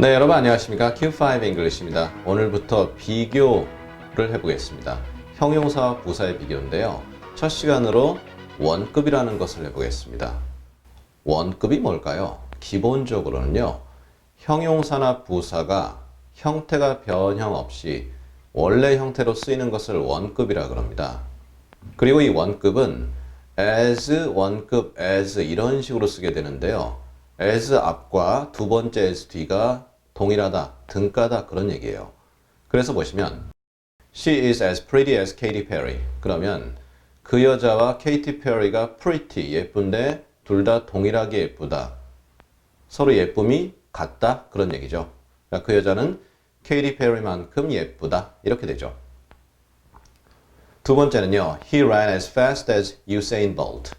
네, 여러분 안녕하십니까? Q5 English입니다. 오늘부터 비교를 해보겠습니다. 형용사와 부사의 비교인데요. 첫 시간으로 원급이라는 것을 해보겠습니다. 원급이 뭘까요? 기본적으로는요, 형용사나 부사가 형태가 변형 없이 원래 형태로 쓰이는 것을 원급이라 그럽니다. 그리고 이 원급은 as, 원급, as 이런 식으로 쓰게 되는데요. As 앞과 두 번째 as 뒤가 동일하다, 등가다 그런 얘기예요. 그래서 보시면 She is as pretty as Katy Perry. 그러면 그 여자와 Katy Perry가 pretty 예쁜데 둘 다 동일하게 예쁘다. 서로 예쁨이 같다 그런 얘기죠. 그러니까 그 여자는 Katy Perry만큼 예쁘다 이렇게 되죠. 두 번째는요. He ran as fast as Usain Bolt.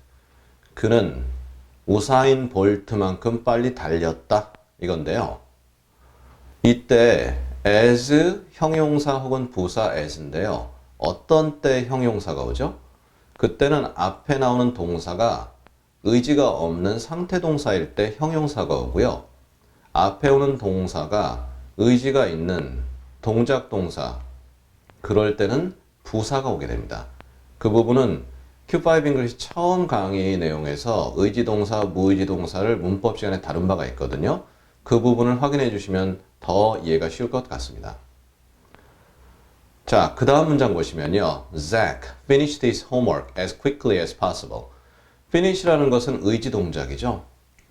그는 우사인 볼트만큼 빨리 달렸다 이건데요. 이때 as 형용사 혹은 부사 as인데요. 어떤 때 형용사가 오죠? 그때는 앞에 나오는 동사가 의지가 없는 상태 동사일 때 형용사가 오고요. 앞에 오는 동사가 의지가 있는 동작 동사 그럴 때는 부사가 오게 됩니다. 그 부분은 Q5 English 처음 강의 내용에서 의지 동사, 무의지 동사를 문법 시간에 다룬 바가 있거든요. 그 부분을 확인해 주시면 더 이해가 쉬울 것 같습니다. 자, 그 다음 문장 보시면요. Zach finished his homework as quickly as possible. finish라는 것은 의지 동작이죠.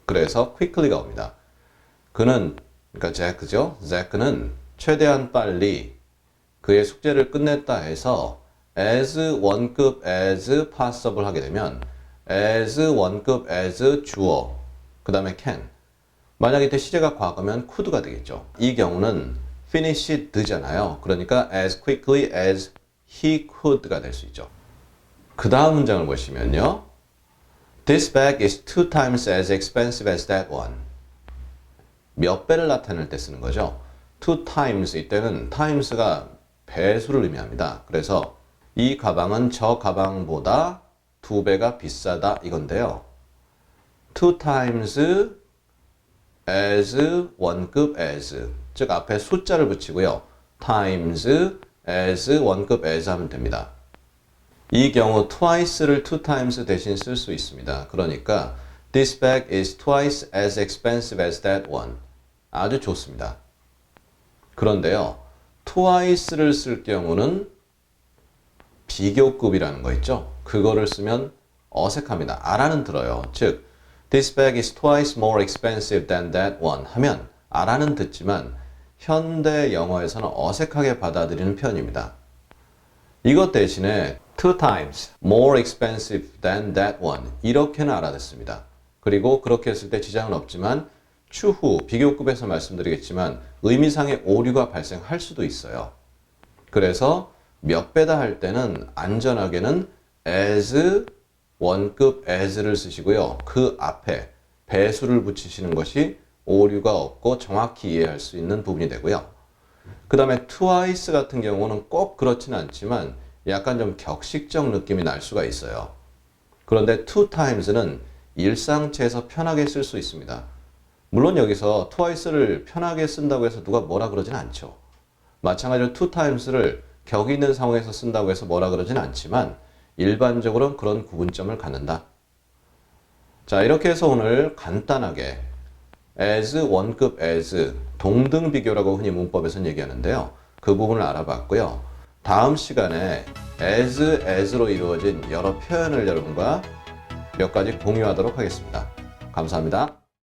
그래서 quickly가 옵니다. 그는, 그러니까 Zach죠. Zach는 최대한 빨리 그의 숙제를 끝냈다 해서 as 원급 as possible 하게 되면 as 원급 as 주어 그 다음에 can 만약 이때 시제가 과거면 could가 되겠죠. 이 경우는 finished잖아요. 그러니까 as quickly as he could가 될 수 있죠. 그 다음 문장을 보시면요. This bag is two times as expensive as that one. 몇 배를 나타낼 때 쓰는 거죠. two times 이때는 times가 배수를 의미합니다. 그래서 이 가방은 저 가방보다 두 배가 비싸다 이건데요. two times as 원급 as 즉 앞에 숫자를 붙이고요. times as 원급 as 하면 됩니다. 이 경우 twice를 two times 대신 쓸 수 있습니다. 그러니까 this bag is twice as expensive as that one. 아주 좋습니다. 그런데요. twice를 쓸 경우는 비교급이라는 거 있죠. 그거를 쓰면 어색합니다. 아라는 들어요. 즉 This bag is twice more expensive than that one 하면 아라는 듣지만 현대 영어에서는 어색하게 받아들이는 표현입니다. 이것 대신에 two times more expensive than that one 이렇게는 알아듣습니다. 그리고 그렇게 했을 때 지장은 없지만 추후 비교급에서 말씀드리겠지만 의미상의 오류가 발생할 수도 있어요. 그래서 몇 배다 할 때는 안전하게는 as 원급 as를 쓰시고요. 그 앞에 배수를 붙이시는 것이 오류가 없고 정확히 이해할 수 있는 부분이 되고요. 그 다음에 twice 같은 경우는 꼭 그렇진 않지만 약간 좀 격식적 느낌이 날 수가 있어요. 그런데 two times는 일상체에서 편하게 쓸 수 있습니다. 물론 여기서 twice를 편하게 쓴다고 해서 누가 뭐라 그러진 않죠. 마찬가지로 two times를 격 있는 상황에서 쓴다고 해서 뭐라 그러진 않지만 일반적으로는 그런 구분점을 갖는다. 자, 이렇게 해서 오늘 간단하게 as, 원급 as, 동등 비교라고 흔히 문법에서는 얘기하는데요. 그 부분을 알아봤고요. 다음 시간에 as, as로 이루어진 여러 표현을 여러분과 몇 가지 공유하도록 하겠습니다. 감사합니다.